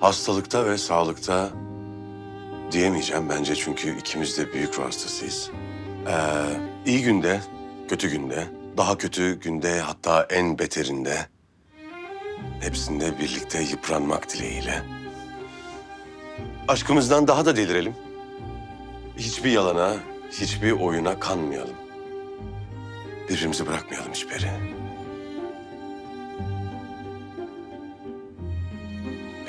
Hastalıkta ve sağlıkta diyemeyeceğim bence çünkü ikimiz de büyük ruh hastasıyız. Ee, iyi günde, kötü günde, daha kötü günde hatta en beterinde hepsinde birlikte yıpranmak dileğiyle. Aşkımızdan daha da delirelim. Hiçbir yalana, hiçbir oyuna kanmayalım. Birbirimizi bırakmayalım hiçbir yere.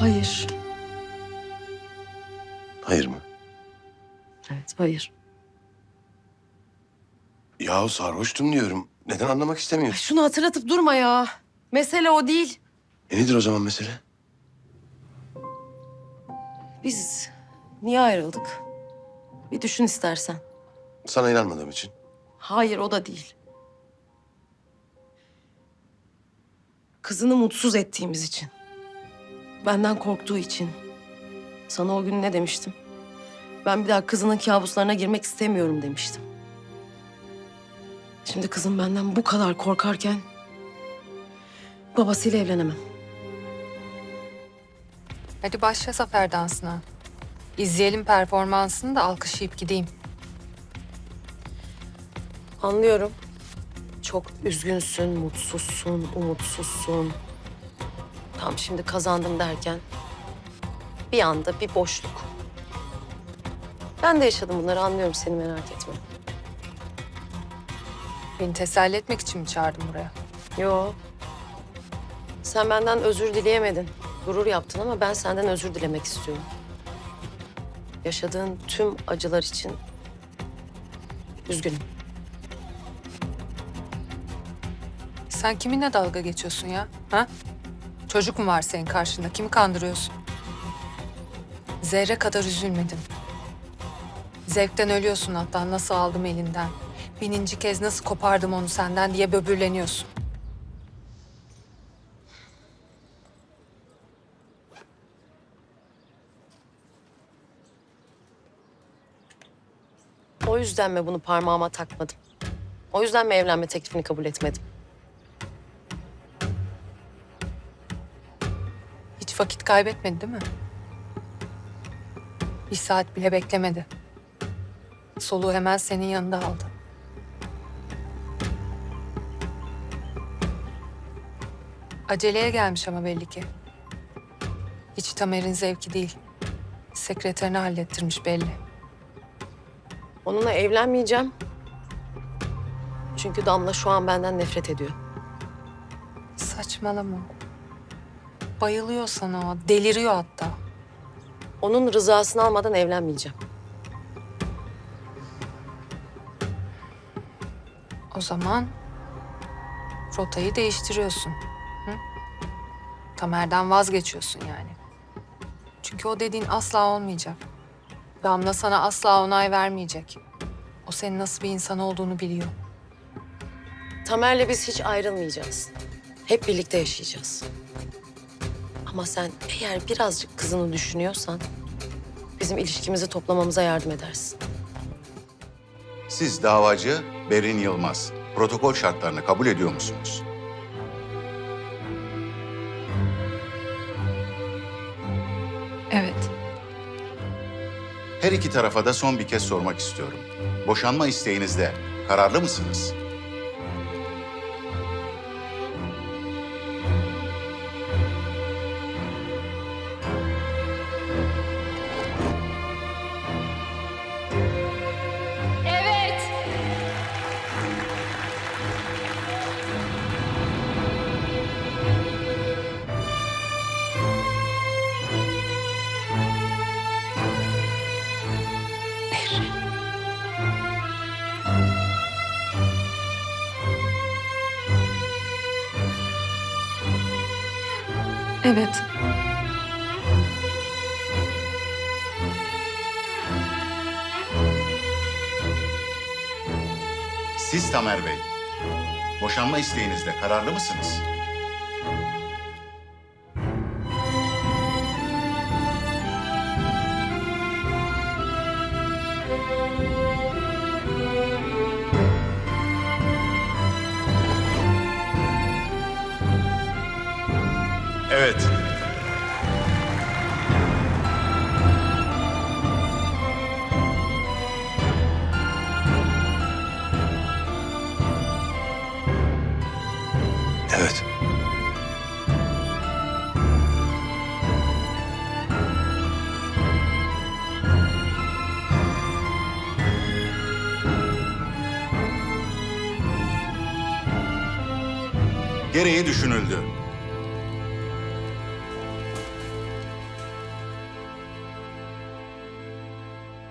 Hayır. Hayır mı? Evet, hayır. Yahu sarhoştum diyorum. Neden anlamak Ay, istemiyorsun? şunu hatırlatıp durma ya. Mesele o değil. E nedir o zaman mesele? Biz niye ayrıldık? Bir düşün istersen. Sana inanmadığım için. Hayır, o da değil. Kızını mutsuz ettiğimiz için. Benden korktuğu için. Sana o gün ne demiştim? Ben bir daha kızının kabuslarına girmek istemiyorum demiştim. Şimdi kızım benden bu kadar korkarken babasıyla evlenemem. Hadi başla zafer dansına. İzleyelim performansını da alkışlayıp gideyim. Anlıyorum. Çok üzgünsün, mutsuzsun, umutsuzsun. Tam şimdi kazandım derken bir anda bir boşluk. Ben de yaşadım bunları anlıyorum seni merak etme. Beni teselli etmek için mi çağırdın buraya? Yo. Sen benden özür dileyemedin. Gurur yaptın ama ben senden özür dilemek istiyorum. Yaşadığın tüm acılar için üzgünüm. Sen kiminle dalga geçiyorsun ya? Ha? Çocuk mu var senin karşında? Kimi kandırıyorsun? Zerre kadar üzülmedim. Zevkten ölüyorsun hatta nasıl aldım elinden. Bininci kez nasıl kopardım onu senden diye böbürleniyorsun. O yüzden mi bunu parmağıma takmadım? O yüzden mi evlenme teklifini kabul etmedim? Hiç vakit kaybetmedi değil mi? Bir saat bile beklemedi. Soluğu hemen senin yanında aldı. Aceleye gelmiş ama belli ki. Hiç Tamer'in zevki değil. Sekreterini hallettirmiş belli. Onunla evlenmeyeceğim. Çünkü Damla şu an benden nefret ediyor. Saçmalama. Bayılıyor sana. Deliriyor hatta. Onun rızasını almadan evlenmeyeceğim. O zaman rotayı değiştiriyorsun. Hı? Tamer'den vazgeçiyorsun yani. Çünkü o dediğin asla olmayacak. Damla sana asla onay vermeyecek. O senin nasıl bir insan olduğunu biliyor. Tamer'le biz hiç ayrılmayacağız. Hep birlikte yaşayacağız. Ama sen eğer birazcık kızını düşünüyorsan... ...bizim ilişkimizi toplamamıza yardım edersin. Siz davacı Berin Yılmaz. Protokol şartlarını kabul ediyor musunuz? Evet. Her iki tarafa da son bir kez sormak istiyorum. Boşanma isteğinizde kararlı mısınız? Evet. Siz Tamer Bey, boşanma isteğinizde kararlı mısınız? Evet. Evet. Gereği düşünüldü.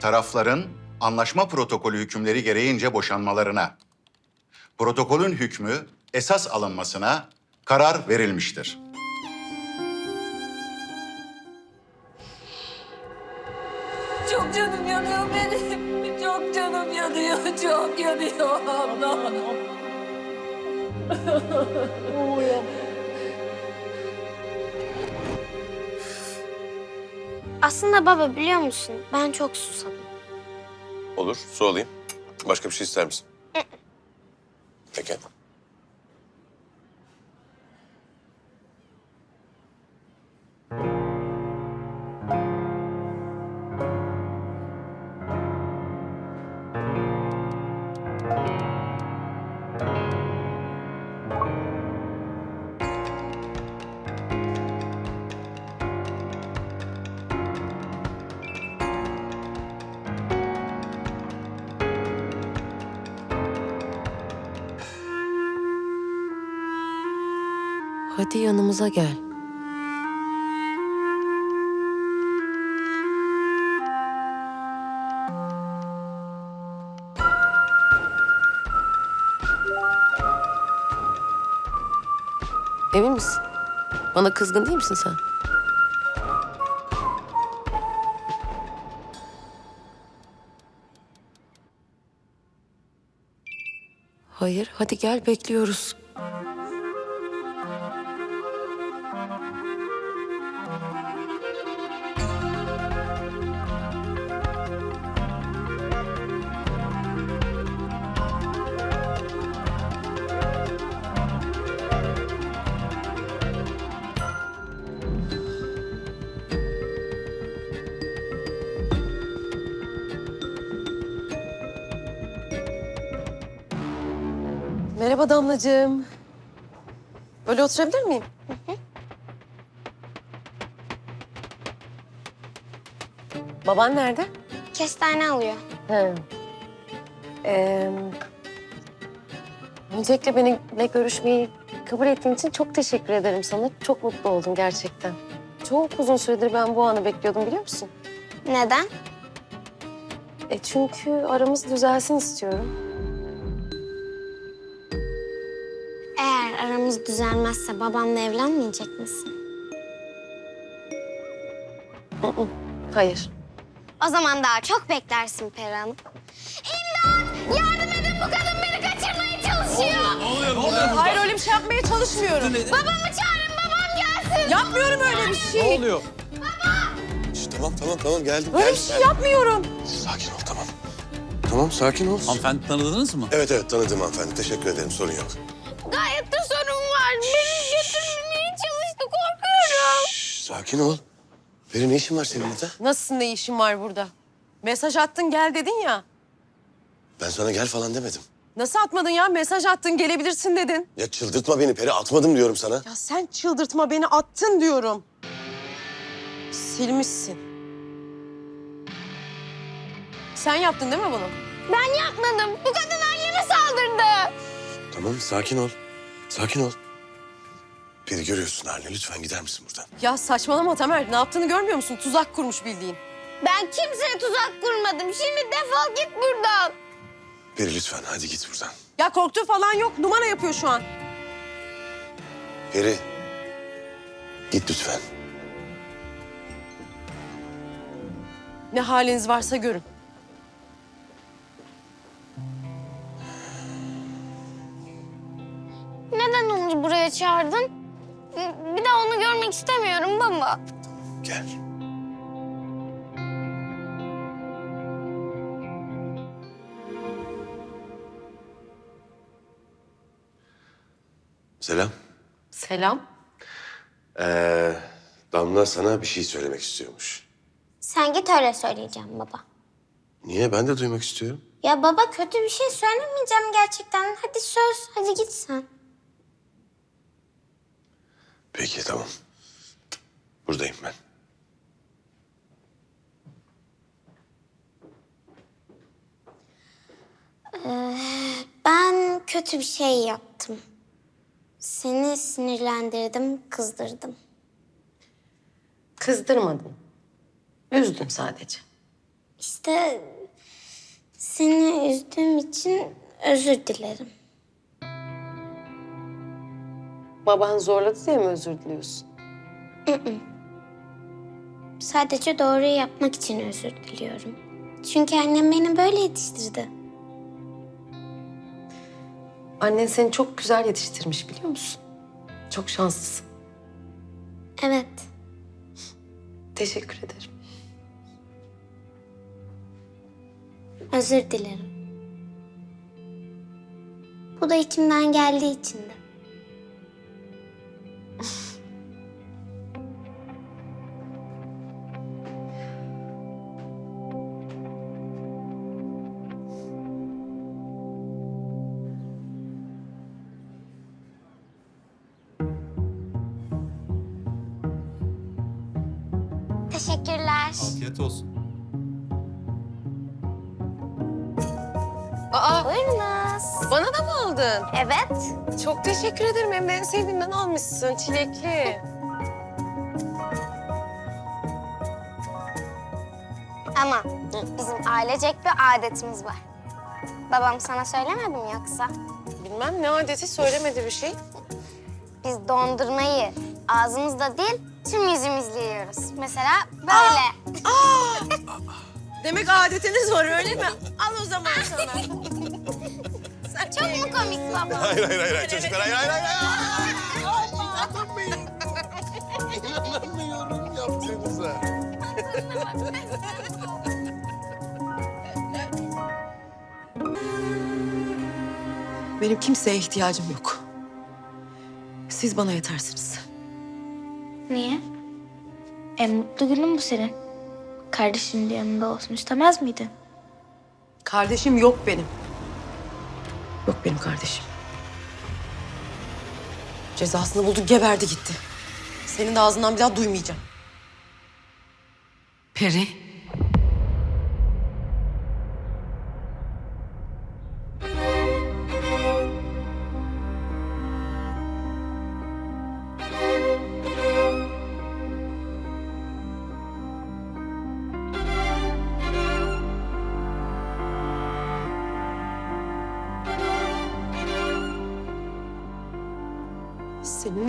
Tarafların anlaşma protokolü hükümleri gereğince boşanmalarına, protokolün hükmü esas alınmasına karar verilmiştir. Çok canım yanıyor benim. Çok canım yanıyor, çok yanıyor abla. Aslında baba biliyor musun? Ben çok susadım. Olur. Su alayım. Başka bir şey ister misin? Peki. Hadi yanımıza gel. Emin misin? Bana kızgın değil misin sen? Hayır, hadi gel bekliyoruz. Merhaba Damlacığım. Böyle oturabilir miyim? Baban nerede? Kestane alıyor. He. Ee, öncelikle benimle görüşmeyi kabul ettiğin için çok teşekkür ederim sana. Çok mutlu oldum gerçekten. Çok uzun süredir ben bu anı bekliyordum biliyor musun? Neden? E çünkü aramız düzelsin istiyorum. Aramız düzelmezse babamla evlenmeyecek misin? Hayır. O zaman daha çok beklersin Peri Hanım. İmdat! Yardım edin bu kadın beni kaçırmaya çalışıyor. Hayır öyle bir şey yapmaya çalışmıyorum. Babamı çağırın babam gelsin. Yapmıyorum öyle bir şey. Şş, tamam tamam tamam geldim. Öyle bir geldim, şey geldim. yapmıyorum. Sakin ol tamam. Tamam sakin ol. Hanımefendi tanıdınız mı? Evet evet tanıdım hanımefendi. Teşekkür ederim sorun yok. Sakin ol. Peri ne işin var senin burada? Nasıl ne işin var burada? Mesaj attın gel dedin ya. Ben sana gel falan demedim. Nasıl atmadın ya? Mesaj attın gelebilirsin dedin. Ya çıldırtma beni Peri atmadım diyorum sana. Ya sen çıldırtma beni attın diyorum. Silmişsin. Sen yaptın değil mi bunu? Ben yapmadım. Bu kadın anneme saldırdı. Tamam sakin ol. Sakin ol. Peri görüyorsun halini lütfen gider misin buradan? Ya saçmalama Tamer. Ne yaptığını görmüyor musun? Tuzak kurmuş bildiğin. Ben kimseye tuzak kurmadım. Şimdi defol git buradan. Peri lütfen hadi git buradan. Ya korktuğu falan yok. Numara yapıyor şu an. Peri. Git lütfen. Ne haliniz varsa görün. neden onu buraya çağırdın? Bir daha onu görmek istemiyorum baba. Gel. Selam. Selam. Ee, Damla sana bir şey söylemek istiyormuş. Sen git öyle söyleyeceğim baba. Niye? Ben de duymak istiyorum. Ya baba kötü bir şey söylemeyeceğim gerçekten. Hadi söz, hadi git sen. Peki tamam. Buradayım ben. Ben kötü bir şey yaptım. Seni sinirlendirdim, kızdırdım. Kızdırmadın. Üzdün sadece. İşte seni üzdüğüm için özür dilerim. Baban zorladı diye mi özür diliyorsun? Sadece doğruyu yapmak için özür diliyorum. Çünkü annem beni böyle yetiştirdi. Annen seni çok güzel yetiştirmiş biliyor musun? Çok şanslısın. Evet. Teşekkür ederim. Özür dilerim. Bu da içimden geldiği için Teşekkürler. Afiyet olsun. Aa, Buyurunuz. bana da mı aldın? Evet. Çok teşekkür ederim. Hem de en sevdiğimden almışsın. Çilekli. Ama bizim ailecek bir adetimiz var. Babam sana söylemedi mi yoksa? Bilmem ne adeti söylemedi bir şey. Biz dondurmayı ağzımızda değil tüm yüzümüzle yiyoruz. Mesela böyle. Demek adetiniz var öyle mi? Al o zaman sana. Çok mu komik baba? Hayır hayır hayır, çocuklar hayır hayır hayır. İnanamıyorum yaptığınıza. Benim kimseye ihtiyacım yok. Siz bana yetersiniz. Niye? En mutlu günün bu senin. Kardeşinin de yanında olsun istemez miydin? Kardeşim yok benim. Yok benim kardeşim. Cezasını buldu, geberdi gitti. Senin de ağzından bir daha duymayacağım. Peri.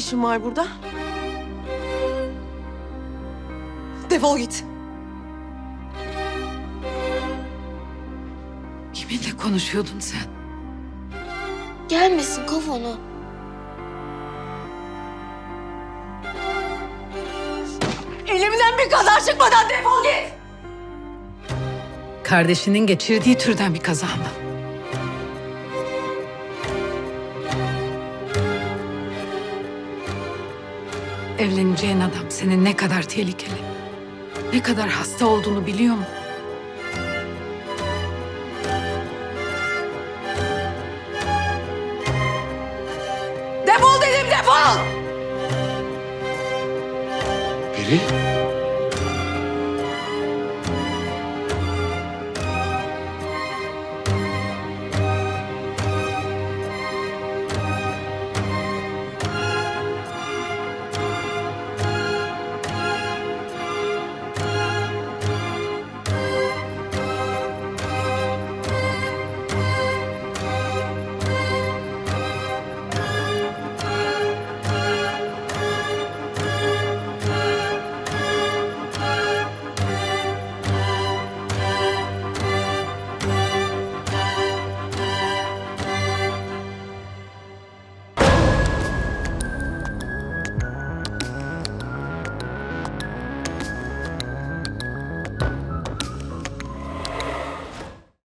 İşin var burada? Defol git. Kiminle konuşuyordun sen? Gelmesin kov onu. Elimden bir kaza çıkmadan defol git. Kardeşinin geçirdiği türden bir kaza mı? Evleneceğin adam senin ne kadar tehlikeli, ne kadar hasta olduğunu biliyor mu? Defol dedim defol. Peri.